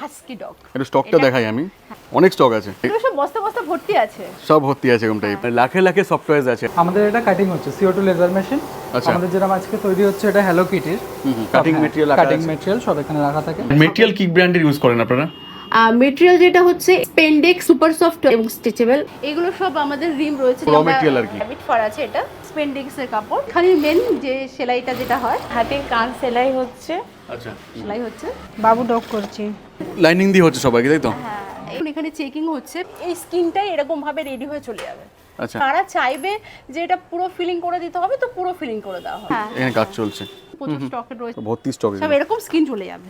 Husky dog একটু স্টকটা দেখাই আমি। অনেক স্টক আছে। এগুলো সব বস্তা বস্তা ভর্তি আছে। সব ভর্তি আছে এরকম টাইপ লাখে লাখে সফটওয়্যার আছে। আমাদের এটা কাটিং হচ্ছে সিও টু লেজার মেশিন আচ্ছা। আমাদের যেটা আজকে তৈরি হচ্ছে এটা হ্যালো কিটির কাটিং মেটেরিয়াল কাটিং মেটেরিয়াল সব এখানে রাখা থাকে। মেটেরিয়াল কি ব্র্যান্ডের ইউজ করেন আপনারা? মেটেরিয়াল যেটা হচ্ছে স্পেন্ডেক্স সুপার সফট এবং স্ট্রেচেবল এগুলো সব আমাদের রিম রয়েছে। Material আর কি। ফার আছে এটা। স্পেন্ডেক্স এর কাপড়। খালি মেন যে সেলাইটা যেটা হয় হাতে কান সেলাই হচ্ছে। আচ্ছা। সেলাই হচ্ছে। বাবু ডক করছি। লাইনিং দিয়ে হচ্ছে সবাইকে তাই তো? হ্যাঁ এখানে চেকিং হচ্ছে। এই স্কিনটাই এরকম ভাবে রেডি হয়ে চলে যাবে। আচ্ছা। তারা চাইবে যে এটা পুরো ফিলিং করে দিতে হবে তো পুরো ফিলিং করে দেওয়া হবে। হ্যাঁ। এখানে কাজ চলছে। প্রচুর স্টকে রয়েছে। ভর্তি স্টক সব এরকম স্কিন চলে যাবে।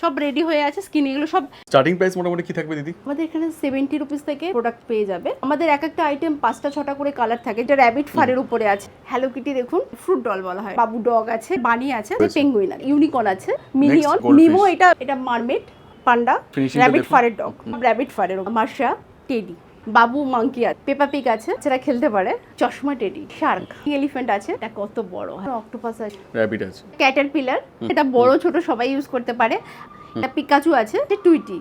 সব রেডি হয়ে আছে স্কিন এগুলো সব স্টার্টিং প্রাইস মোটামুটি কি থাকবে দিদি? আমাদের এখানে সেভেন্টি রুপিস থেকে প্রোডাক্ট পেয়ে যাবে। আমাদের এক একটা আইটেম পাঁচটা ছটা করে কালার থাকে। এটা র্যাবিট ফারের উপরে আছে। হ্যালো কিটি দেখুন ফ্রুট ডল বলা হয়। বাবু ডগ আছে বানি আছে পেঙ্গুইন ইউনিকর্ন আছে মিনিয়ন. মিমো এটা এটা মারমেড পান্ডা র্যাবিট ফারের ডগ র্যাবিট ফারের মার্শা টেডি বাবু মাংকি আছে পেপা পিক আছে সেটা খেলতে পারে। চশমা টেডি শার্ক। এলিফ্যান্ট আছে? এটা কত বড়। অক্টোপাস আছে। র্যাবিট আছে। ক্যাটার পিলার এটা বড় ছোট সবাই ইউজ করতে পারে। এটা পিকাচু আছে এটা টুইটি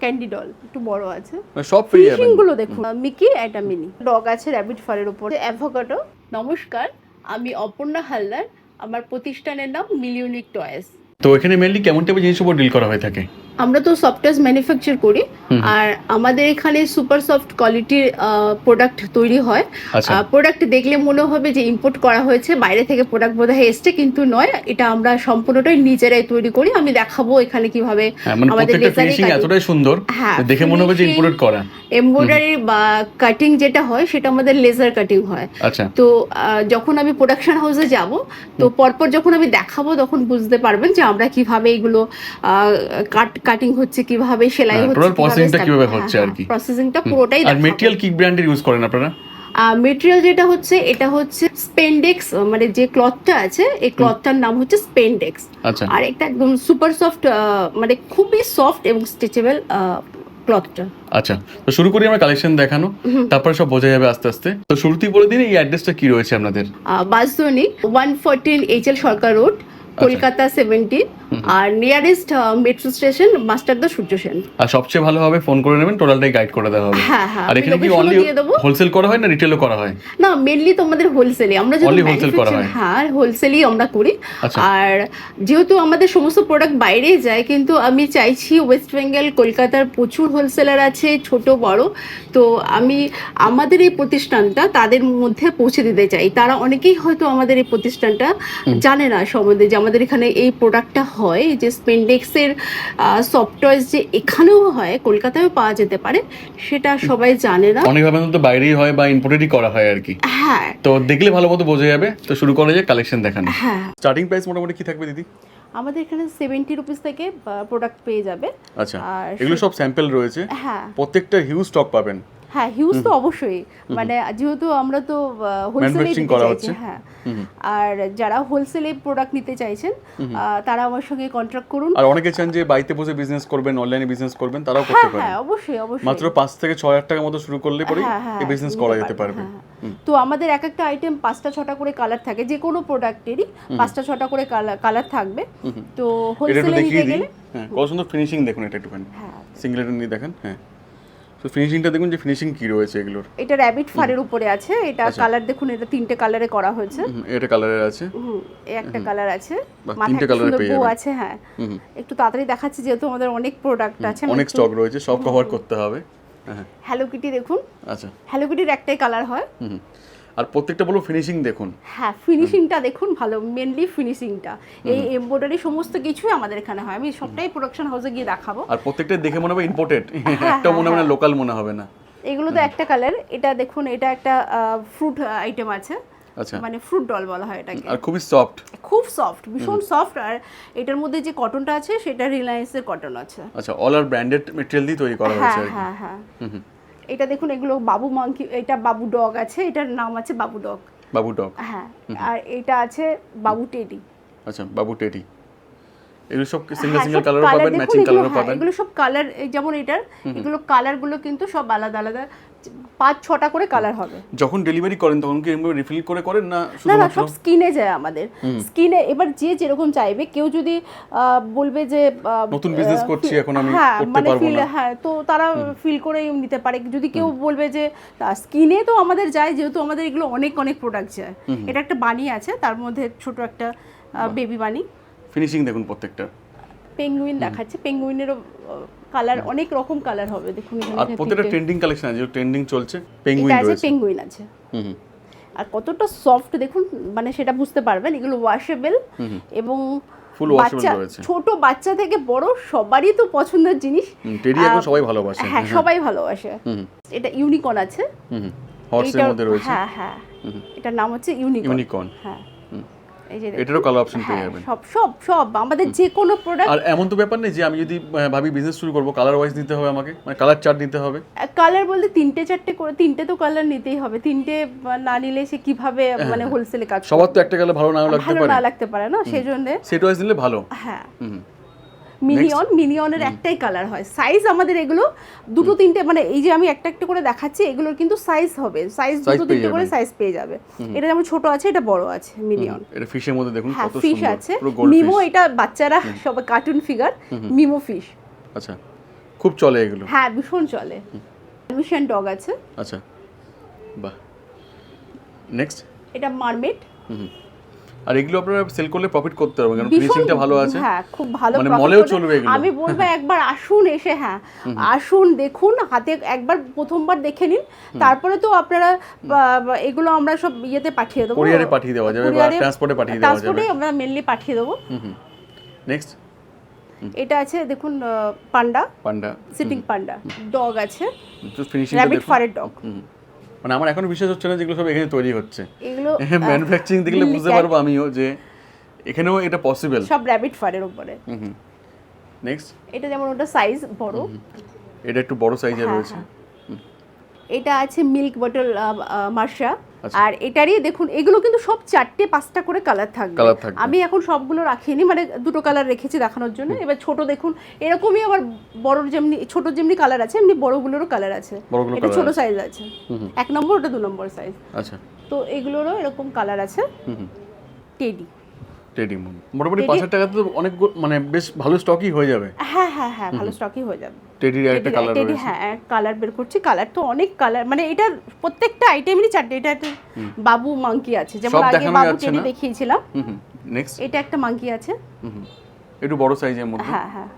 ক্যান্ডি ডল একটু বড় আছে। মানে সব ফিশিংগুলো দেখুন মিকি একটা মিনি ডগ আছে র্যাবিট ফারের উপরে। অ্যাভোকাডো নমস্কার আমি অপর্ণা হালদার। আমার প্রতিষ্ঠানের নাম মিলিউনিক টয়েস তো এখানে মেনলি কেমন টাইপের জিনিস উপর ডিল করা হয়ে থাকে? আমরা তো সফটওয়্যার ম্যানুফ্যাকচার করি আর আমাদের এখানে সুপার সফট কোয়ালিটির প্রোডাক্ট তৈরি হয়। আচ্ছা। প্রোডাক্ট দেখলে মনে হবে যে ইম্পোর্ট করা হয়েছে বাইরে থেকে প্রোডাক্ট বোধহয় এসছে কিন্তু নয় এটা আমরা সম্পূর্ণটাই নিজেরাই তৈরি করি আমি দেখাবো এখানে কীভাবে হ্যাঁ মানে এতটাই সুন্দর হ্যাঁ, দেখে মনে হবে যে ইম্পোর্টেড করা। এমব্রয়ডারি বা কাটিং যেটা হয় সেটা আমাদের লেজার কাটিং হয়। আচ্ছা। তো যখন আমি প্রোডাকশন হাউসে যাব তো পরপর যখন আমি দেখাবো তখন বুঝতে পারবেন যে আমরা কীভাবে এগুলো কাট কাটিং হচ্ছে কীভাবে সেলাই হ্যাঁ, হচ্ছে পুরো processing-টা কীভাবে হচ্ছে আর কি। প্রসেসিংটা পুরোটাই আর মেটেরিয়াল কি ব্র্যান্ডের ইউজ করেন আপনারা? মেটেরিয়াল যেটা হচ্ছে এটা হচ্ছে স্পেন্ডেক্স মানে যে ক্লথটা আছে এই ক্লথটার নাম হচ্ছে স্পেন্ডেক্স আচ্ছা। আর এটা একদম সুপার সফট মানে খুবই সফট এবং স্ট্রেচেবল ক্লথটা আচ্ছা তো শুরু করি আমরা কালেকশন দেখানো তারপর সব বোঝা যাবে আস্তে আস্তে। তো শুরুতেই বলে দিন এই অ্যাড্রেসটা কি রয়েছে আপনাদের? বাসদনি one fourteen H L Sarkar road Kolkata seventeen আর নিয়ারেস্ট মেট্রো স্টেশন মাস্টারদা সূর্য সেন। আর সবচেয়ে ভালো হবে ফোন করে নেবেন টোটালটাই গাইড করে দেওয়া হবে। হ্যাঁ, হ্যাঁ, আর এখানে কি অনলি হোলসেল করা হয় না রিটেলও করা হয়? না মেনলি তো আমাদের হোলসেলে আমরা Only wholesale করা হয়। হ্যাঁ হোলসেলই আমরা করি। আচ্ছা। আর যেহেতু আমাদের সমস্ত প্রোডাক্ট বাইরে যায় কিন্তু আমি চাইছি ওয়েস্ট বেঙ্গল কলকাতার প্রচুর হোলসেলার আছে ছোট বড়। তো আমি আমাদের এই প্রতিষ্ঠানটা তাদের মধ্যে পৌঁছে দিতে চাই। তারা অনেকেই হয়তো আমাদের এই প্রতিষ্ঠানটা জানে না সম্বন্ধে যে আমাদের এখানে এই প্রোডাক্টটা হয় যে স্পেন্ডেক্সের সফটওয়্যার যে এখানেও হয় কলকাতায়ও পাওয়া যেতে পারে সেটা সবাই জানে না। অনেক ভাবে তো বাইরেই হয় বা ইম্পোর্টেডই করা হয় আর কি। হ্যাঁ। তো দেখলে ভালো মতো বোঝা যাবে। তো শুরু করা যায় কালেকশন দেখানো। হ্যাঁ। স্টার্টিং প্রাইস মোটামুটি কি থাকবে দিদি? আমাদের এখানে সেভেন্টি রুপিস থেকে প্রোডাক্ট পেয়ে যাবে। আচ্ছা। আর এগুলো সব স্যাম্পল রয়েছে। হ্যাঁ। প্রত্যেকটা হিউজ স্টক পাবেন। হ্যাঁ হিউজ তো অবশ্যই। মানে যেহেতু আমরা তো হোলসেলে করা হচ্ছে। হ্যাঁ। আর যারা হোলসেলে প্রোডাক্ট নিতে চাইছেন তারা আমার সঙ্গে কন্ট্রাক্ট করুন। আর অনেকে চান যে বাড়িতে বসে বিজনেস করবেন অনলাইনে বিজনেস করবেন তারাও হ্যাঁ করতে পারেন। হ্যাঁ অবশ্যই অবশ্যই। মাত্র পাঁচ থেকে ছয় হাজার টাকার মতো শুরু করলে পরে হ্যাঁ, হ্যাঁ, এই বিজনেস করা যেতে পারবে, হ্যাঁ, হ্যাঁ। তো আমাদের এক একটা আইটেম পাঁচটা ছটা করে কালার থাকে যে কোনো প্রোডাক্টেরই পাঁচটা ছটা করে কালার থাকবে। তো হোলসেলে নিতে গেলে হ্যাঁ কত সুন্দর ফিনিশিং দেখুন এটা একটুখানি। হ্যাঁ। সিঙ্গেলটা নিয়ে দেখেন হ্যাঁ। তো ফিনিশিংটা দেখুন যে ফিনিশিং কি রয়েছে এগুলোর। এটা র্যাবিট ফারের উপরে আছে এটা কালার দেখুন এটা তিনটে কালারে করা হয়েছে। এটা কালারের আছে। হুম এই একটা কালার আছে। তিনটে কালারে পেয়ে যাবেন। আছে হ্যাঁ। একটু তাড়াতাড়ি দেখাচ্ছি যেহেতু আমাদের অনেক প্রোডাক্ট আছে অনেক স্টক রয়েছে সব কভার করতে হবে। হ্যাঁ। হ্যালো কিটি দেখুন। আচ্ছা। হ্যালো কিটির একটাই কালার হয়। হুম। আর প্রত্যেকটা বলো ফিনিশিং দেখুন। হ্যাঁ ফিনিশিংটা দেখুন ভালো মেনলি ফিনিশিংটা এই এমব্রয়ডারি সমস্ত কিছুই আমাদের এখানে হয়। আমি সবটাই প্রোডাকশন হাউসে গিয়ে দেখাবো। আর প্রত্যেকটা দেখে মনে হবে ইম্পোর্টেড হ্যাঁ, একটা মনে হবে না লোকাল মনে হবে না। এগুলো তো একটা কালার এটা দেখুন এটা একটা ফ্রুট আইটেম আছে। আচ্ছা। মানে ফ্রুট ডল বলা হয় এটাকে। আর খুবই সফট খুব সফট ভীষণ সফট আর এটার মধ্যে যে কটনটা আছে সেটা রিলায়েন্সের কটন আছে। আচ্ছা অল আর ব্র্যান্ডেড মেটেরিয়াল দিয়ে তৈরি করা হ্যাঁ হয়েছে কি। হ্যাঁ হ্যাঁ। এটা দেখুন এগুলো বাবু মাংকি এটা বাবু ডগ আছে এটার নাম আছে বাবু ডগ বাবু ডগ হ্যাঁ আর এটা আছে বাবু টেডি আচ্ছা বাবু টেডি এগুলো সব সিঙ্গেল সিঙ্গেল কালার পাবেন ম্যাচিং কালারও পাবেন। এগুলো সব কালার যেমন এটার এগুলো কালারগুলো কিন্তু সব আলাদা আলাদা। পাঁচ ছটা করে কালার হবে। যখন ডেলিভারি করেন তখন কি রিফিল করে করেন না না না সব স্কিনে যায় আমাদের। স্কিনে এবার যে যেরকম চাইবে কেউ যদি বলবে যে নতুন আহ, করছি, এখন আমি হ্যাঁ, করতে মানে পারব না। হ্যাঁ তো তারা ফিল করে নিতে পারে। যদি কেউ বলবে যে স্কিনে তো আমাদের যায় যেহেতু আমাদের এগুলো অনেক অনেক প্রোডাক্ট যায়। এটা একটা বানি আছে তার মধ্যে ছোট একটা বেবি বানি ফিনিশিং দেখুন প্রত্যেকটা। পেঙ্গুইন দেখাচ্ছে। পেঙ্গুইনেরও কালার অনেক রকম কালার হবে। দেখুন এখানে আর প্রত্যেকটা ট্রেন্ডিং কালেকশন আছে যে ট্রেন্ডিং চলছে পেঙ্গুইন এটা আছে পেঙ্গুইন আছে। হুম। আর কতটা সফট দেখুন মানে সেটা বুঝতে পারবেন এগুলো ওয়াশেবল এবং washable বাচ্চা রয়েছে। ছোট বাচ্চা থেকে বড় সবারই তো পছন্দের জিনিস। টেডি এখন সবাই ভালোবাসে। হ্যাঁ সবাই ভালোবাসে। হুম এটা ইউনিকর্ন আছে। হুম হুম। হর্সের মধ্যে রয়েছে। হ্যাঁ হ্যাঁ। এটার নাম হচ্ছে ইউনিকর্ন ইউনিকর্ন হ্যাঁ। এই যে এটারও কালার অপশন পেয়ে হ্যাঁ, যাবেন। সব সব সব আমাদের যে কোনো প্রোডাক্ট আর এমন তো ব্যাপার নেই যে আমি যদি ভাবি বিজনেস শুরু করব কালার ওয়াইজ নিতে হবে আমাকে মানে কালার চার্ট নিতে হবে। কালার বলতে তিনটে চারটে করে তিনটে তো কালার নিতেই হবে। তিনটে না নিলে সে কীভাবে মানে হোলসেলে কাজ সবার তো একটা কালার ভালো নাও লাগতে ভালো পারে। না লাগতে পারে না সেজন্য সেট ওয়াইজ নিলে ভালো। হ্যাঁ। হুম মিনিয়ন মিনিয়নের একটাই কালার হয়। সাইজ আমাদের এগুলো দুটো তিনটে মানে এই যে আমি একটা একটা করে দেখাচ্ছি এগুলোর কিন্তু সাইজ হবে। সাইজ দুটো তিনটে করে সাইজ পেয়ে যাবে। এটা যেমন ছোট আছে এটা বড় আছে মিনিয়ন এটা ফিশের মধ্যে দেখুন হ্যাঁ কত ফিশ আছে। মিমো এটা বাচ্চারা সবাই কার্টুন ফিগার মিমো ফিশ আচ্ছা খুব চলে এগুলো। হ্যাঁ ভীষণ চলে। মিশন ডগ আছে। আচ্ছা বাহ। নেক্সট এটা মারমেড হুম। আর এগুলো আপনারা সেল করলে প্রফিট করতে পারবেন কারণ ফিনিশিংটা ভালো আছে। হ্যাঁ খুব ভালো মানে মলেও চলবে এগুলো। আমি বলব একবার আসুন এসে হ্যাঁ আসুন দেখুন হাতে একবার প্রথমবার দেখে নিন তারপরে তো আপনারা এগুলো আমরা সব ইয়েতে পাঠিয়ে দেবো। এ পাঠিয়ে দেওয়া যাবে বা এ পাঠিয়ে দেওয়া যাবে। এ আমরা মেনলি পাঠিয়ে দেবো। নেক্সট এটা আছে দেখুন panda. Panda. Sitting panda. Dog আছে। ফিনিশিং র্যাবিট ফারের ডগ মানে আমার এখন বিশ্বাস হচ্ছে না যেগুলো সব এখানে তৈরি হচ্ছে। এগুলো ম্যানুফ্যাকচারিং দেখলে বুঝতে পারব আমিও যে এখানেও এটা পসিবল সব র্যাবিট ফারের উপরে। হুম নেক্সট এটা যেমন ওটা সাইজ বড়। এটা একটু বড় সাইজের হ্যাঁ, রয়েছে। এটা আছে মিল্ক বটল মার্শা। আর এটারই দেখুন এগুলো কিন্তু সব চারটে পাঁচটা করে কালার থাকবে। আমি এখন সবগুলো রাখিনি মানে দুটো কালার রেখেছি দেখানোর জন্য। এবার ছোট দেখুন এরকমই আবার বড় যেমনি ছোট যেমনি কালার আছে এমনি বড়গুলোরও কালার আছে। এটা ছোট সাইজ আছে। এক নম্বর ওটা দু নম্বর সাইজ আচ্ছা। তো এগুলোরও এরকম কালার আছে। টেডি মোটামুটি পাঁচ হাজার টাকাতে তো অনেক মানে বেশ ভালো স্টকই হয়ে যাবে। হ্যাঁ হ্যাঁ হ্যাঁ ভালো স্টকই হয়ে যাবে। টেডির একটা কালার টেডি হ্যাঁ কালার বের করছি। কালার তো অনেক কালার মানে এটা প্রত্যেকটা আইটেমেরই চারটে এটা একটা বাবু মাংকি আছে। যেমন আগে বাবু টেডি দেখিয়েছিলাম। নেক্সট এটা একটা মাংকি আছে। একটু বড় সাইজের মধ্যে। হ্যাঁ হ্যাঁ।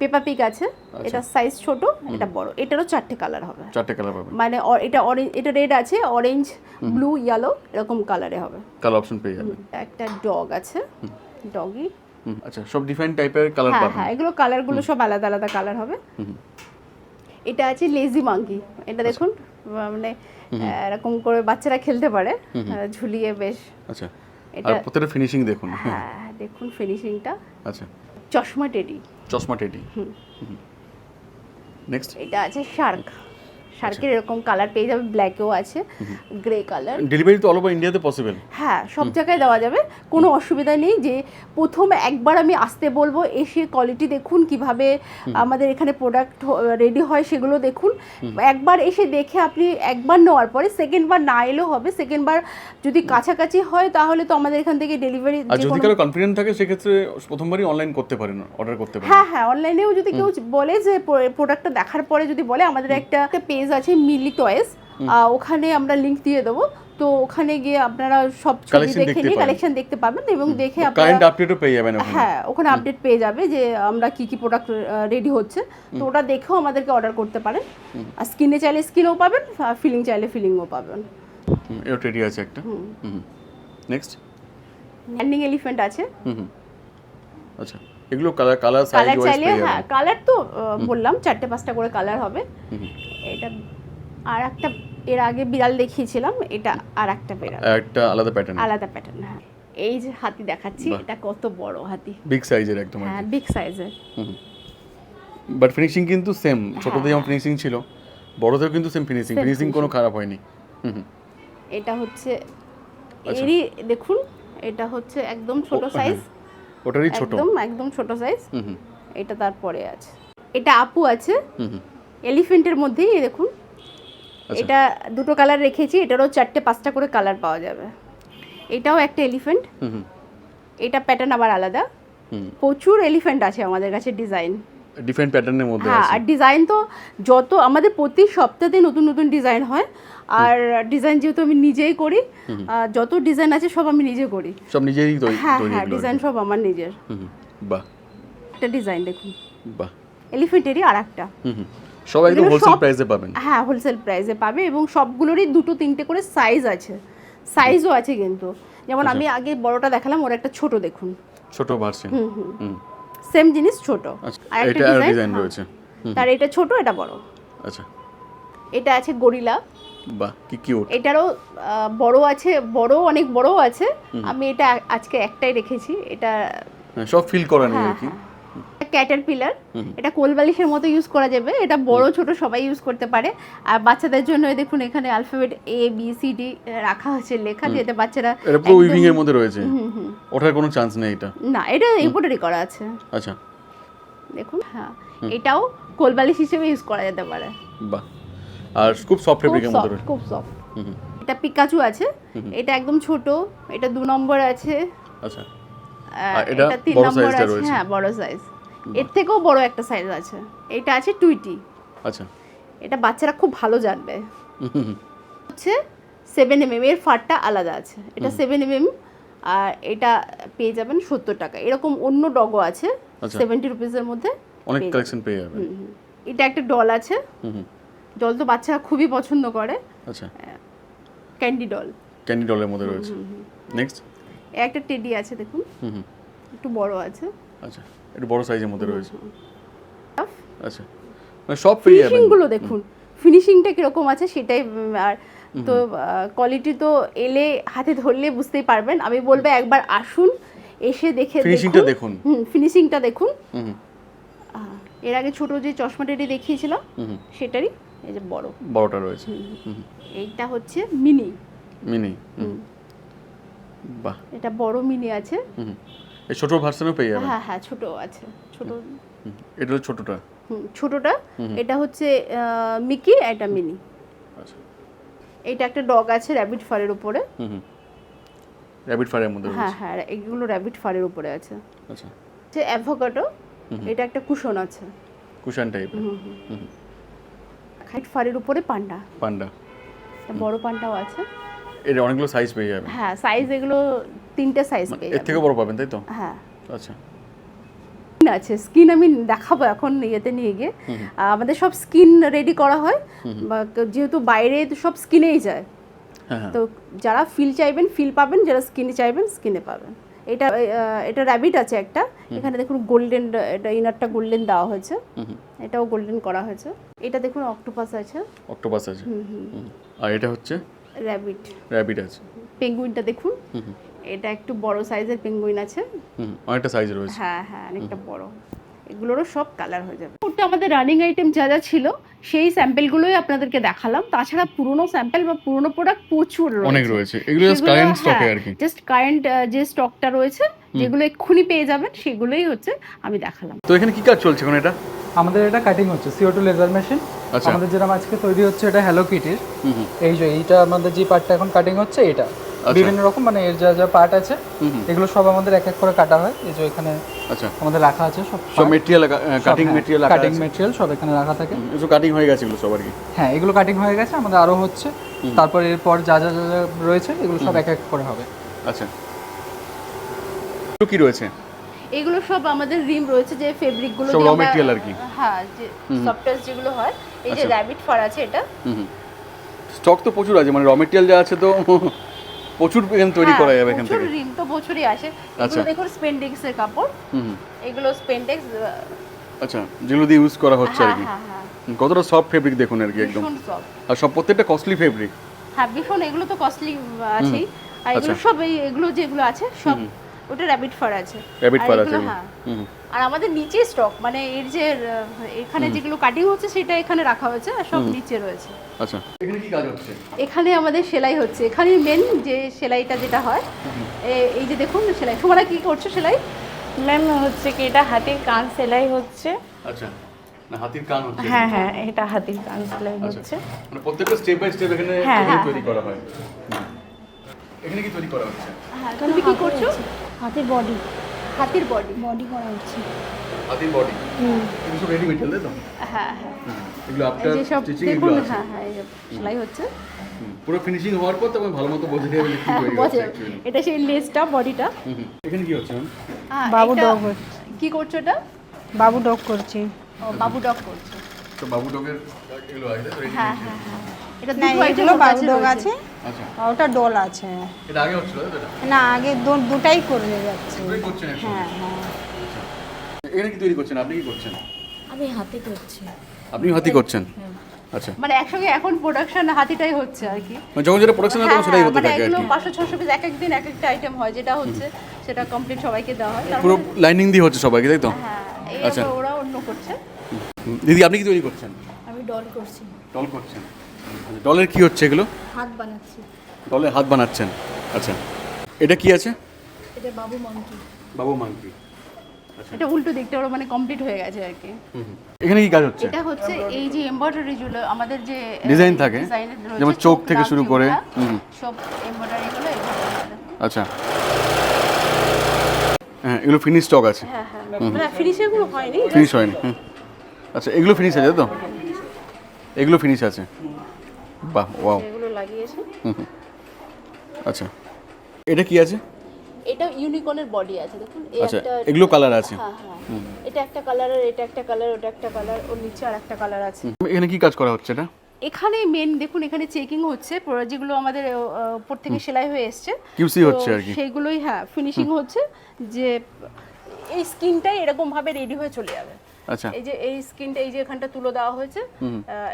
পেপা পিক আছে আচ্ছা। এটা সাইজ ছোট এটা বড় এটারও চারটে কালার হবে। চারটে কালার পাবেন মানে এটা অরেঞ্জ এটা রেড আছে অরেঞ্জ ব্লু ইয়েলো এরকম কালারে হবে। কালার অপশন পেয়ে যাবেন। একটা ডগ আছে ডগি আচ্ছা সব ডিফারেন্ট টাইপের কালার হ্যাঁ পাবেন। হ্যাঁ এগুলো কালারগুলো সব আলাদা আলাদা কালার হবে। এটা আছে লেজি মাঙ্কি এটা আচ্ছা। দেখুন মানে এরকম করে বাচ্চারা খেলতে পারে ঝুলিয়ে বেশ। আচ্ছা আর এটা- প্রত্যেকটা ফিনিশিং দেখুন হ্যাঁ। দেখুন ফিনিশিংটা আচ্ছা। চশমা টেডি চশমা টেডি। নেক্সট এটা আছে শার্ক। শার্কের এরকম কালার পেয়ে যাবে ব্ল্যাকেও আছে গ্রে কালার ডেলিভারি তো অল ওভার ইন্ডিয়াতে পসিবল হ্যাঁ সব জায়গায় দেওয়া যাবে কোনো অসুবিধা নেই যে প্রথম একবার আমি আসতে বলব এসে কোয়ালিটি দেখুন কীভাবে আমাদের এখানে প্রোডাক্ট রেডি হয় সেগুলো দেখুন। একবার এসে দেখে আপনি একবার নেওয়ার পরে সেকেন্ড বার না এলেও হবে সেকেন্ড বার যদি কাছাকাছি হয় তাহলে তো আমাদের এখান থেকে ডেলিভারি আর যদি কারও কনফিডেন্ট থাকে সেক্ষেত্রে প্রথমবারই অনলাইন করতে পারেন অর্ডার করতে পারেন। হ্যাঁ হ্যাঁ অনলাইনেও যদি কেউ বলে যে প্রোডাক্টটা দেখার পরে যদি বলে আমাদের একটা পেজ আছে মিলি টয়েস ওখানে আমরা লিংক দিয়ে দেবো। তো ওখানে গিয়ে আপনারা সব ছবি দেখে নিয়ে কালেকশন দেখতে পাবেন এবং দেখে কারেন্ট আপনারা আপডেটও পেয়ে যাবেন ওখানে। হ্যাঁ ওখানে আপডেট পেয়ে যাবে যে আমরা কি কি প্রোডাক্ট রেডি হচ্ছে। তো ওটা দেখেও আমাদেরকে অর্ডার করতে পারেন। আর স্কিনে চাইলে স্কিনও পাবেন ফিলিং চাইলে ফিলিংও পাবেন। এও টেডি আছে একটা। হুম। নেক্সট ল্যান্ডিং এলিফ্যান্ট আছে। আচ্ছা। এগুলো কালার কালার সাইজ ওয়াইজ চাইলে পেয়ে হ্যাঁ কালার তো বললাম চারটে পাঁচটা করে কালার হবে। এটা আর একটা এর আগে বিড়াল দেখিয়েছিলাম এটা আর একটা বিড়াল। একটা আলাদা প্যাটার্ন আলাদা প্যাটার্ন হ্যাঁ। এই যে হাতি দেখাচ্ছি এটা কত বড় হাতি। বিগ সাইজের একদম হ্যাঁ বিগ সাইজের বাট ফিনিশিং কিন্তু সেম হ্যাঁ। যেমন ফিনিশিং ছিল বড়দের কিন্তু সেম ফিনিশিং ফিনিশিং কোনো খারাপ হয়নি। এটা হচ্ছে আচ্ছা। এরই দেখুন এটা হচ্ছে একদম ছোট সাইজ ওটারই ছোট। একদম একদম ছোট সাইজ এটা তারপরে আছে। এটা আপু আছে। হুম হুম। এলিফেন্টের মধ্যেই দেখুন। আচ্ছা। এটা দুটো কালার রেখেছি এটারও চারটে পাঁচটা করে কালার পাওয়া যাবে। এটাও একটা এলিফ্যান্ট হুম হুম। এটা প্যাটার্ন আবার আলাদা। হুম। প্রচুর এলিফেন্ট আছে আমাদের কাছে ডিজাইন ডিফারেন্ট প্যাটার্নের মধ্যে হ্যাঁ আর ডিজাইন তো যত আমাদের প্রতি সপ্তাহে নতুন নতুন ডিজাইন হয়। আর ডিজাইন যেহেতু আমি নিজেই করি যত ডিজাইন আছে সব আমি নিজে করি। সব নিজেরই তৈরি হ্যাঁ হ্যাঁ ডিজাইন সব আমার নিজের। বাহ। একটা ডিজাইন দেখুন। বাহ। এলিফ্যান্টেরই আর একটা সব একদম হোলসেল প্রাইসে পাবেন। হ্যাঁ হোলসেল প্রাইসে পাবে এবং সবগুলোরই দুটো তিনটে করে সাইজ আছে। সাইজও আছে কিন্তু। যেমন আমি আগে বড়টা দেখালাম ওর একটা ছোট দেখুন। ছোট ভার্সন হুম। হুম। সেম জিনিস ছোট। আচ্ছা আর একটা ডিজাইন ডিজাইন রয়েছে। তার এটা ছোট এটা বড়। আচ্ছা। এটা আছে গরিলা। বাহ কি কিউট এটারও বড় আছে বড় অনেক বড় আছে। আমি এটা আজকে একটাই রেখেছি। এটা সব ফিল করানো হ্যাঁ আর কি। ক্যাটার পিলার এটা কোলবালিশের মতো ইউজ করা যাবে। এটা বড় ছোট সবাই ইউজ করতে পারে। আর বাচ্চাদের জন্য দেখুন এখানে alphabet A B C D রাখা হয়েছে লেখা যাতে বাচ্চারা এটা পুরো উইভিং এর মধ্যে রয়েছে। ওঠার কোনো চান্স নেই এটা। না এটা এমব্রয়ডারি করা আছে। আচ্ছা। দেখুন হ্যাঁ এটাও কোলবালিশ হিসেবে ইউজ করা যেতে পারে। বাহ। আর খুব সফট ফেব্রিকের মধ্যে খুব সফট এটা পিকাচু আছে। এটা একদম ছোট এটা দু নম্বর আছে। আচ্ছা। এটা তিন নম্বর আছে হ্যাঁ বড় সাইজ এর থেকেও বড় একটা সাইজ আছে। এটা আছে টুইটি আচ্ছা। এটা বাচ্চারা খুব ভালো জানবে। হচ্ছে সেভেন এম এর ফারটা আলাদা আছে। এটা সেভেন এম আর এটা পেয়ে যাবেন সত্তর টাকা। এরকম অন্য ডগও আছে আচ্ছা। সেভেন্টি রুপিসের মধ্যে অনেক কালেকশন পেয়ে যাবেন। এটা একটা ডল আছে। ডল তো বাচ্চারা খুবই পছন্দ করে। আচ্ছা। ক্যান্ডি ডল ক্যান্ডি ডলের মধ্যে রয়েছে। নেক্সট একটা টেডি আছে দেখুন। একটু বড় আছে। আচ্ছা। একটু বড় সাইজের মধ্যে রয়েছে। আচ্ছা। মানে সব যাবেন ফিনিশিংগুলো দেখুন। ফিনিশিংটা কীরকম আছে সেটাই আর তো কোয়ালিটি তো এলে হাতে ধরলে বুঝতেই পারবেন। আমি বলব একবার আসুন এসে দেখে ফিনিশিংটা দেখুন। হুম ফিনিশিংটা দেখুন। এর আগে ছোট যে চশমাটাটি দেখিয়েছিলাম সেটারই এই যে বড়। বড়টা রয়েছে। এইটা হচ্ছে মিনি মিনি হুম। বাহ। এটা বড় মিনি আছে। এই ছোট ভার্সনও পেয়ে যাবেন। হ্যাঁ হ্যাঁ ছোট আছে ছোট। এটা হলো ছোটটা। হুম, ছোটটা এটা হচ্ছে মিকি এটা মিনি। আচ্ছা। এইটা একটা ডগ আছে র্যাবিট ফারের উপরে। হুম হুম। র্যাবিট ফায়ারের মধ্যে হ্যাঁ হ্যাঁ এগুলো র্যাবিট ফারের উপরে আছে। আচ্ছা। যে অ্যাভোকাডো এটা একটা কুশন আছে। কুশন টাইপের হাইট ফারের উপরে পান্ডা। পান্ডা। বড় পান্ডাও আছে। এর অনেকগুলো সাইজ পেয়ে যাবে হ্যাঁ সাইজ এগুলো তিনটে সাইজ পেয়ে এর থেকে বড় পাবেন তাই তো? হ্যাঁ। আচ্ছা। স্কিন আছে স্কিন আমি দেখাবো এখন ইয়েতে নিয়ে গিয়ে। আমাদের সব স্কিন রেডি করা হয়। বা যেহেতু বাইরে তো সব স্কিনেই যায়। হ্যাঁ হ্যাঁ। তো যারা ফিল চাইবেন ফিল পাবেন যারা স্কিনে চাইবেন স্কিনে পাবেন। এটা এটা র্যাবিট আছে একটা। এখানে দেখুন গোল্ডেন এটা ইনারটা গোল্ডেন দেওয়া হয়েছে। এটাও গোল্ডেন করা হয়েছে। এটা দেখুন অক্টোপাস আছে। অক্টোপাস আছে। আর এটা হচ্ছে? র্যাবিট র্যাবিট আছে। পেঙ্গুইনটা দেখুন। এটা একটু বড় সাইজের পেঙ্গুইন আছে। হুম অনেকটা সাইজ রয়েছে। হ্যাঁ হ্যাঁ অনেকটা বড়। এগুলোরও সব কালার হয়ে যাবে। ওটা আমাদের রানিং আইটেম যা যা ছিল সেই স্যাম্পেলগুলোই আপনাদেরকে দেখালাম। তাছাড়া পুরনো স্যাম্পেল বা পুরনো প্রোডাক্ট প্রচুর অনেক রয়েছে। এগুলো জাস্ট কারেন্ট স্টকে আর কি জাস্ট কারেন্ট যে স্টকটা রয়েছে যেগুলো এক্ষুনি পেয়ে যাবেন সেগুলোই হচ্ছে আমি দেখালাম। তো এখানে কি কাজ চলছে এখন এটা? আমাদের এটা কাটিং হচ্ছে সিও টু লেজার মেশিন। আমাদের যেরকম আজকে তৈরি হচ্ছে এটা হ্যালো কিটির এই যে এইটা আমাদের যে পার্টটা এখন কাটিং হচ্ছে এটা। বিভিন্ন রকম মানে এর যা যা পার্ট আছে। এগুলো সব আমাদের এক এক করে কাটা হয়। এই যে এখানে আচ্ছা। আমাদের রাখা আছে সব সব material cutting material cutting material সব এখানে রাখা থাকে। এসব কাটিং হয়ে গেছে এগুলো সব আর কি। হ্যাঁ এগুলো কাটিং হয়ে গেছে আমাদের আরও হচ্ছে। তারপর এরপর যা যা যা যা রয়েছে এগুলো সব এক এক করে হবে। আচ্ছা। এগুলো কি রয়েছে? এগুলো সব আমাদের রিম রয়েছে যে ফেব্রিকগুলো সব raw আর কি? হ্যাঁ যে সফটওয়্যার যেগুলো হয় এই যে আচ্ছা। র্যাবিট ফার আছে এটা। হুম হুম। স্টক তো প্রচুর আছে মানে র মেটেরিয়াল যা আছে তো প্রচুর এখানে তৈরি হ্যাঁ, করা যাবে এখান থেকে। রিম তো প্রচুরই আসে। আচ্ছা। এগুলো দেখুন স্পেন্ডেক্স এর কাপড়। হুম এগুলো স্পেন্ডেক্স আচ্ছা যেগুলো দিয়ে ইউজ করা হচ্ছে আর হ্যাঁ কি। হ্যাঁ কতটা সফট ফেব্রিক দেখুন আর কি একদম। আর সব প্রত্যেকটা কস্টলি ফেব্রিক হ্যাঁ ভীষণ এগুলো তো কস্টলি আছেই। আর এগুলো আচ্ছা। সব এই এগুলো যেগুলো আছে সব ওটা র্যাবিট ফার আছে। র্যাবিট পার আছে। হ্যাঁ। আর আমাদের নিচে স্টক মানে এর যে এখানে যেগুলো কাটিং হচ্ছে সেটা এখানে রাখা হয়েছে আর সব নিচে রয়েছে। আচ্ছা। এখানে কি কাজ হচ্ছে? এখানে আমাদের সেলাই হচ্ছে। এখানে মেন যে সেলাইটা যেটা হয় এই যে দেখুন সেলাই তোমরা কি করছ সেলাই? ম্যাম হচ্ছে কি এটা হাতের কান সেলাই হচ্ছে। আচ্ছা না হাতির কান হচ্ছে। হ্যাঁ হ্যাঁ এটা হাতির কান সেলাই আচ্ছা। হচ্ছে। মানে প্রত্যেকটা স্টেপ বাই স্টেপ এখানে হ্যাঁ, হ্যাঁ। তৈরি করা হয়। এখানে কি তৈরি করা হচ্ছে? তুমি কি করছ? হাতের বডি হাতির বডি বডি করা হচ্ছে। হাতির বডি এগুলো সব রেডি মেটেরিয়াল তো? হ্যাঁ হ্যাঁ। এগুলো আফটার স্টিচিং দেখুন এগুলো আছে। হ্যাঁ হ্যাঁ সেলাই হচ্ছে। পুরো ফিনিশিং হওয়ার পর তখন ভালো মতো বোঝা যাবে কি তৈরি হচ্ছে এটা সেই লেসটা বডিটা হুম, হুম। এখানে কি হচ্ছে বাবু ডগ হচ্ছে। কি করছ এটা বাবু ডগ করছি। ও, বাবু ডগ করছে। তো বাবু ডগের এগুলো আছে তো ready হ্যাঁ হ্যাঁ হ্যাঁ। এটা না এগুলো। আছে আচ্ছা। ওটা ডল আছে। এটা আগে হচ্ছিল তাই তো? এটা? না আগে দুটাই করে যাচ্ছে? হ্যাঁ হ্যাঁ। এখানে কি তৈরি করছেন? আপনি কি করছেন? আমি হাতে করছি। আপনি হাতি করছেন? আচ্ছা। মানে একসঙ্গে এখন প্রোডাকশন হাতিটাই হচ্ছে আর কি। মানে যখন যেটা প্রোডাকশন হয় তখন হ্যাঁ, সেটাই হতে মানে থাকে আর কি। পাঁচশো ছশো পিস এক এক দিন এক একটা আইটেম হয় যেটা হচ্ছে সেটা কমপ্লিট সবাইকে দেওয়া হয়। পুরো লাইনিং দিয়ে হচ্ছে সবাইকে তাই তো? হ্যাঁ আচ্ছা। ওরা অন্য করছে। দিদি আপনি কি তৈরি করছেন? আমি ডল করছি। ডল করছেন। আচ্ছা, ডলের কি হচ্ছে এগুলো? হাত বানাচ্ছি। ডলের হাত বানাচ্ছেন। আচ্ছা। এটা কি আছে? এটা বাবু মাংকি বাবু মাংকি এটা উল্টো দিকটা ওরা মানে কমপ্লিট হয়ে গেছে আর কি। এখানে কি কাজ হচ্ছে? এটা হচ্ছে এই যে এমব্রয়ডারি গুলো আমাদের যে ডিজাইন থাকে, যেমন চোখ থেকে শুরু করে। সব এমব্রয়ডারি গুলো। আচ্ছা। হ্যাঁ এগুলো ফিনিশ স্টক আছে। হ্যাঁ হ্যাঁ। মানে ফিনিশিংগুলো হয়নি ফিনিশ হয়নি। আচ্ছা এগুলো ফিনিশ আছে তো? এগুলো ফিনিশ আছে। বাহ ওয়াও এগুলো লাগিয়েছে। আচ্ছা। এটা কি আছে? এটা ইউনিকর্নের বডি আছে দেখুন। এই আচ্ছা একটা এগুলো কালার আছে? হ্যাঁ হ্যাঁ। এটা একটা কালারের এটা একটা কালার ওটা একটা কালার ওর নিচে আর একটা কালার আছে। এখানে কি কাজ করা হচ্ছে এটা? এখানে মেন দেখুন এখানে চেকিং হচ্ছে পুরো যেগুলো আমাদের উপর থেকে সেলাই হয়ে এসছে। তো হচ্ছে আর কি। সেইগুলোই হ্যাঁ ফিনিশিং হচ্ছে যে এই স্কিনটাই এরকম ভাবে রেডি হয়ে চলে যাবে। আচ্ছা। এই যে এই স্কিনটা এই যে এখানটা তুলো দেওয়া হয়েছে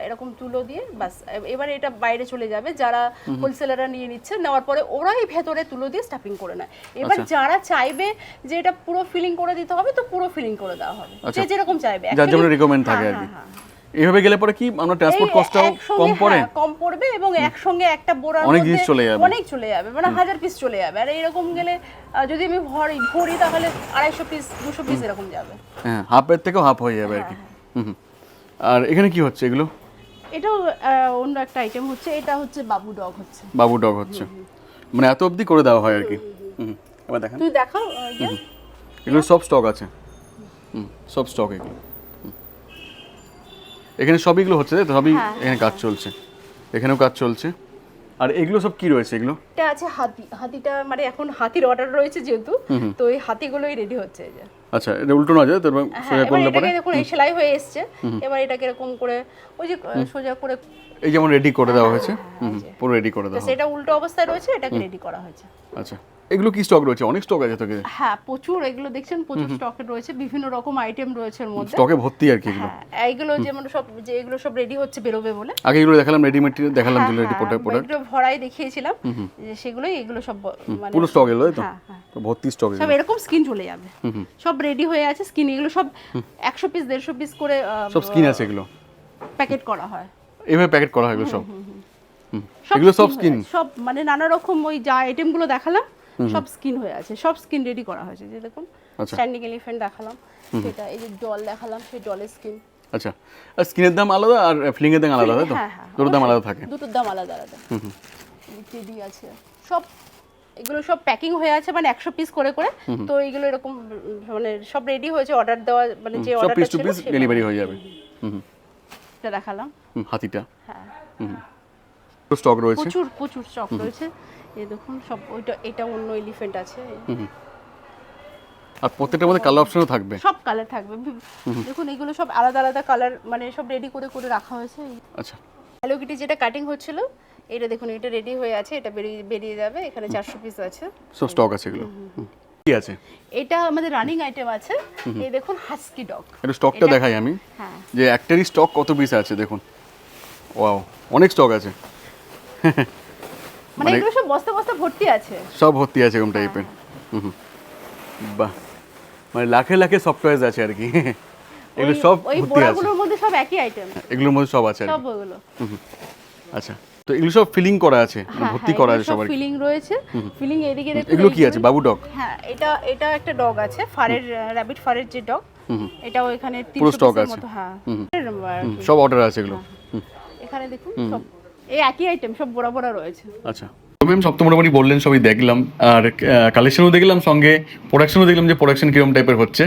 এরকম তুলো দিয়ে বাস এবার এটা বাইরে চলে যাবে যারা হোলসেলাররা নিয়ে নিচ্ছে নেওয়ার পরে ওরাই ভেতরে তুলো দিয়ে স্টাফিং করে নেয়। এবার আচ্ছা। যারা চাইবে যে এটা পুরো ফিলিং করে দিতে হবে তো পুরো ফিলিং করে দেওয়া হবে। আচ্ছা। যে যেরকম চাইবে। যার জন্য রিকমেন্ড থাকে হ্যাঁ, আর কি। হ্যাঁ, হ্যাঁ। গেলে পরে কি আমরা ট্রান্সপোর্ট কস্টটাও কম পড়ে? হ্যাঁ, কম পড়বে এবং একসঙ্গে একটা বোরার অনেক জিনিস চলে যাবে। অনেক চলে যাবে মানে হাজার পিস চলে যাবে। আর এরকম গেলে যদি আমি ভরি ভরি তাহলে আড়াইশো পিস দুশো পিস এরকম যাবে। হ্যাঁ হাফের থেকেও হাফ হয়ে যাবে আর কি। হুম হুম। আর এখানে কি হচ্ছে এগুলো? এটাও অন্য একটা আইটেম হচ্ছে। এটা হচ্ছে বাবু ডগ হচ্ছে। বাবু ডগ হচ্ছে। মানে এত অবধি করে দেওয়া হয় আর কি। হুম এবার দেখেন। তুই দেখাও ইয়ে। এগুলো সব স্টক আছে। হুম সব স্টক এগুলো। এখানে সবইগুলো হচ্ছে তাই তো? সবই হ্যাঁ, এখানে কাজ চলছে। এখানেও কাজ চলছে। আর এগুলো সব কি রয়েছে এগুলো? এটা আছে হাতি। হাতিটা মানে এখন হাতির অর্ডার রয়েছে যেহেতু তো এই হাতিগুলোই রেডি হচ্ছে এই যে। আচ্ছা এটা উল্টো না যায় তারপর হ্যাঁ সোজা করলে পরে? দেখুন এই সেলাই হয়ে এসছে। এবার এটাকে এরকম করে ওই যে সোজা করে এই যেমন রেডি করে দেওয়া হয়েছে। হ্যাঁ, পুরো রেডি করে দেওয়া সেটা উল্টো অবস্থায় রয়েছে এটাকে রেডি করা হয়েছে। আচ্ছা। এগুলো কি স্টক রয়েছে? অনেক স্টক আছে তোকে। হ্যাঁ প্রচুর এগুলো দেখছেন? প্রচুর স্টকে রয়েছে বিভিন্ন রকম আইটেম রয়েছে এর মধ্যে। স্টকে ভর্তি আর কি এগুলো। হ্যাঁ এইগুলো যেমন সব যে এগুলো সব রেডি হচ্ছে বেরোবে বলে। আগে এগুলো দেখালাম রেডি মেটেরিয়াল দেখালাম যেগুলো রেডি প্রোডাক্ট প্রোডাক্ট এগুলো ভরাই দেখিয়েছিলাম। যে সেগুলোই এগুলো সব মানে পুরো স্টক এলো তো? হ্যাঁ, হ্যাঁ। তো ভর্তি স্টক সব এরকম স্কিন চলে যাবে। সব রেডি হয়ে আছে স্কিন এগুলো সব একশো পিস দেড়শো পিস করে সব স্কিন আছে এগুলো? প্যাকেট করা হয়। এইভাবে প্যাকেট করা হয় এগুলো সব? এগুলো সব স্কিন সব মানে নানা রকম ওই যা আইটেমগুলো দেখালাম সব স্কিন হয়ে আছে সব স্কিন রেডি করা হয়েছে। যে দেখুন আচ্ছা। স্ট্যান্ডিং এলিফ্যান্ট দেখালাম সেটা এই যে জল দেখালাম সেই জলের স্কিন আচ্ছা আর স্কিনের দাম আলাদা আর ফিলিং এর দাম আলাদা তাই তো? হ্যাঁ হ্যাঁ দুটোর দাম আলাদা থাকে। দুটোর দাম আলাদা আলাদা। টেডি আছে সব এগুলো সব প্যাকিং হয়ে আছে মানে একশো পিস করে করে। তো এগুলো এরকম মানে সব রেডি হয়েছে অর্ডার দেওয়া মানে যে order piece to piece delivery হয়ে যাবে। হুম হুম, সেটা দেখালাম। হাতিটা। হ্যাঁ। স্টক রয়েছে। প্রচুর প্রচুর স্টক রয়েছে। এই দেখুন সব ওইটা এটা অন্য এলিফ্যান্ট আছে। আর প্রত্যেকটার মধ্যে কালার অপশনও থাকবে? সব কালার থাকবে। দেখুন এগুলো সব আলাদা আলাদা কালার মানে সব রেডি করে করে রাখা হয়েছে। আচ্ছা। হ্যালো কিটি যেটা কাটিং হচ্ছিল এটা দেখুন এটা রেডি হয়ে আছে এটা বেরিয়ে বেরিয়ে যাবে এখানে চারশো পিস আছে। সব স্টক আছে এগুলো। কি আছে? এটা আমাদের রানিং আইটেম আছে। এই দেখুন হাস্কি ডগ একটু স্টকটা দেখাই আমি। হ্যাঁ। যে একটারই স্টক কত পিস আছে দেখুন। ওয়াও অনেক স্টক আছে। মানে এগুলো সব বস্তা বস্তা ভর্তি আছে। সব ভর্তি আছে এরকম টাইপের হুম। বাহ। মানে লাখে লাখে সফটওয়্যার আছে আর কি। এগুলো সব ভর্তি আছে। বোড়াগুলোর মধ্যে সব একই আইটেম এগুলোর মধ্যে সব আছে সব ওগুলো। আচ্ছা। তো এগুলো সব ফিলিং করা আছে মানে ভর্তি করা আছে সবার ফিলিং রয়েছে। ফিলিং এদিকে দেখুন এগুলো কি আছে বাবু ডগ হ্যাঁ এটা এটা একটা ডগ আছে ফারের র্যাবিট ফারের যে ডগ হুম এটাও এখানে পুরো 300 stock এর। মতো, হ্যাঁ। সব অর্ডার আছে এগুলো। এখানে দেখুন সব এই একই আইটেম সব বড় বড় রয়েছে। আচ্ছা। তো ম্যাম সব তো মোটামুটি বললেন সবই দেখলাম। আর কালেকশনও দেখলাম সঙ্গে প্রোডাকশনও দেখলাম যে প্রোডাকশন কীরকম টাইপের হচ্ছে।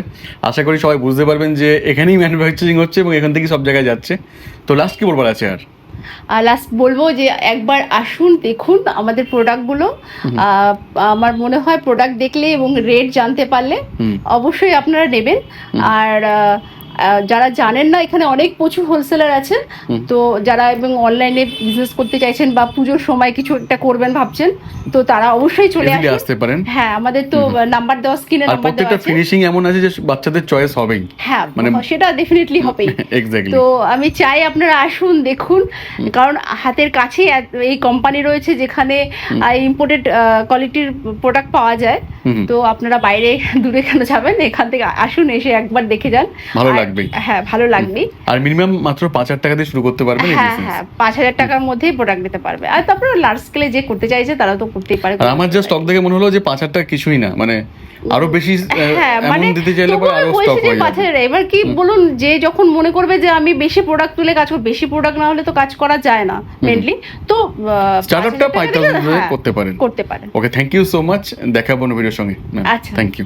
আশা করি সবাই বুঝতে পারবেন যে এখানেই ম্যানুফ্যাকচারিং হচ্ছে এবং এখান থেকেই সব জায়গায় যাচ্ছে। তো লাস্ট কি বলবার আছে আর? লাস্ট বলব যে একবার আসুন দেখুন আমাদের প্রোডাক্টগুলো আমার মনে হয় প্রোডাক্ট দেখলে এবং রেট জানতে পারলে অবশ্যই আপনারা নেবেন। আর যারা জানেন না এখানে অনেক প্রচুর হোলসেলার আছে তো যারা এবং অনলাইনে বিজনেস করতে চাইছেন বা পুজোর সময় কিছু একটা করবেন ভাবছেন তো তারা অবশ্যই চলে আসতে পারেন। হ্যাঁ আমাদের তো নাম্বার দেওয়া স্ক্রিনে নাম্বার দেওয়া প্রত্যেকটা আছে। ফিনিশিং এমন আছে যে বাচ্চাদের চয়েস হবেই। হ্যাঁ মানে- সেটা ডেফিনেটলি হবেই। এক্স্যাক্টলি তো আমি চাই আপনারা আসুন দেখুন কারণ হাতের কাছেই এই কোম্পানি রয়েছে যেখানে ইম্পোর্টেড কোয়ালিটির প্রোডাক্ট পাওয়া যায়। তো আপনারা বাইরে দূরে কেন যাবেন? এখান থেকে আসুন এসে একবার দেখে যান। ভালো লাগবেই। হ্যাঁ ভালো লাগবেই আর মিনিমাম মাত্র পাঁচ হাজার টাকা দিয়ে শুরু করতে পারবেন এই হ্যাঁ হ্যাঁ পাঁচ হাজার টাকার মধ্যেই প্রোডাক্ট দিতে পারবে। আর তারপরে লার্জ স্কেলে যে করতে চাইছে তারা তো করতেই পারে। আর আমার যা স্টক দেখে মনে হলো যে পাঁচ হাজার টাকা কিছুই না। মানে আরও বেশি হ্যাঁ মানে এমন দিতে চাইলে পরে আরও স্টক হয়ে যাবে। এবার কি বলুন যে যখন মনে করবে যে আমি বেশি প্রোডাক্ট তুলে কাজ করব বেশি প্রোডাক্ট না হলে তো কাজ করা যায় না মেনলি তো স্টার্টআপটা হ্যাঁ, করতে পারেন। করতে পারেন। Okay thank you so much দেখাবো ভিডিওর সঙ্গে। আচ্ছা। Thank you